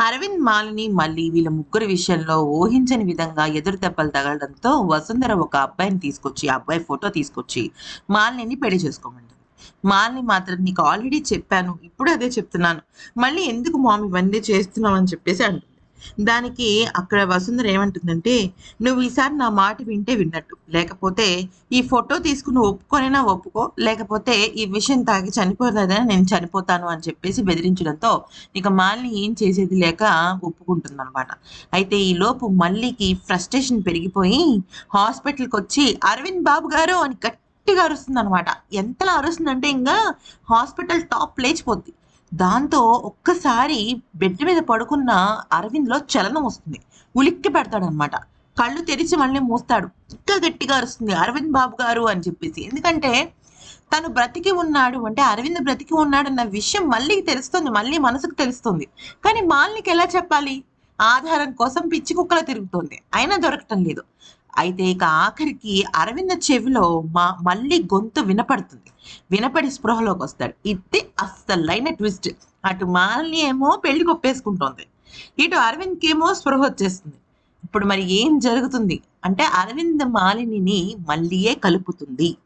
అరవింద్ మాలిని మళ్ళీ వీళ్ళ ముగ్గురు విషయంలో ఊహించని విధంగా ఎదురు దెబ్బలు తగలడంతో వసుంధర ఒక అబ్బాయిని తీసుకొచ్చి ఆ అబ్బాయి ఫోటో తీసుకొచ్చి మాలిని పెళ్ళి చేసుకోమంటుంది. మాలిని మాత్రం నీకు ఆల్రెడీ చెప్పాను ఇప్పుడు అదే చెప్తున్నాను. మళ్ళీ ఎందుకు మామ్ ఇవన్నీ చేస్తున్నావు? అని చెప్పేసి అంటుంది. దానికి అక్కడ వసుంధర ఏమంటుందంటే నువ్వు ఈసారి నా మాట వింటే విన్నట్టు. లేకపోతే ఈ ఫోటో తీసుకుని ఒప్పుకొనైనా ఒప్పుకో. లేకపోతే ఈ విషయం తాగి చనిపోలేదని నేను చనిపోతాను అని చెప్పేసి బెదిరించడంతో ఇక మాలిని ఏం చేసేది లేక ఒప్పుకుంటుంది అనమాట అయితే ఈ లోపు మల్లికి ఫ్రస్ట్రేషన్ పెరిగిపోయి హాస్పిటల్కి వచ్చి అరవింద్ బాబు గారు అని గట్టిగా అరుస్తుంది అనమాట ఎంతలా అరుస్తుందంటే ఇంకా హాస్పిటల్ టాప్ లేచిపోద్ది. దాంతో ఒక్కసారి బెడ్ మీద పడుకున్న అరవింద్లో చలనం వస్తుంది. ఉలిక్కి పెడతాడనమాట కళ్ళు తెరిచి మళ్ళీ మూస్తాడు. ఇంకా గట్టిగా అరుస్తుంది అరవింద్ బాబు గారు అని చెప్పేసి. ఎందుకంటే తను బ్రతికి ఉన్నాడు అంటే అరవింద్ బ్రతికి ఉన్నాడు అన్న విషయం మళ్ళీ తెలుస్తుంది మళ్ళీ మనసుకు తెలుస్తుంది. కానీ మాల్నికి ఎలా చెప్పాలి? ఆధారం కోసం పిచ్చి కుక్కల తిరుగుతుంది. అయినా దొరకటం లేదు. అయితే ఇక ఆఖరికి అరవింద చెవిలో మా మళ్ళీ గొంతు వినపడుతుంది. వినపడి స్పృహలోకి వస్తాడు. ఇది అస్సలైన ట్విస్ట్. అటు మాలిని ఏమో పెళ్ళి కొప్పేసుకుంటోంది. ఇటు అరవింద్కి ఏమో స్పృహ వచ్చేస్తుంది. ఇప్పుడు మరి ఏం జరుగుతుంది? అంటే అరవింద్ మాలినిని మళ్ళీయే కలుపుతుంది.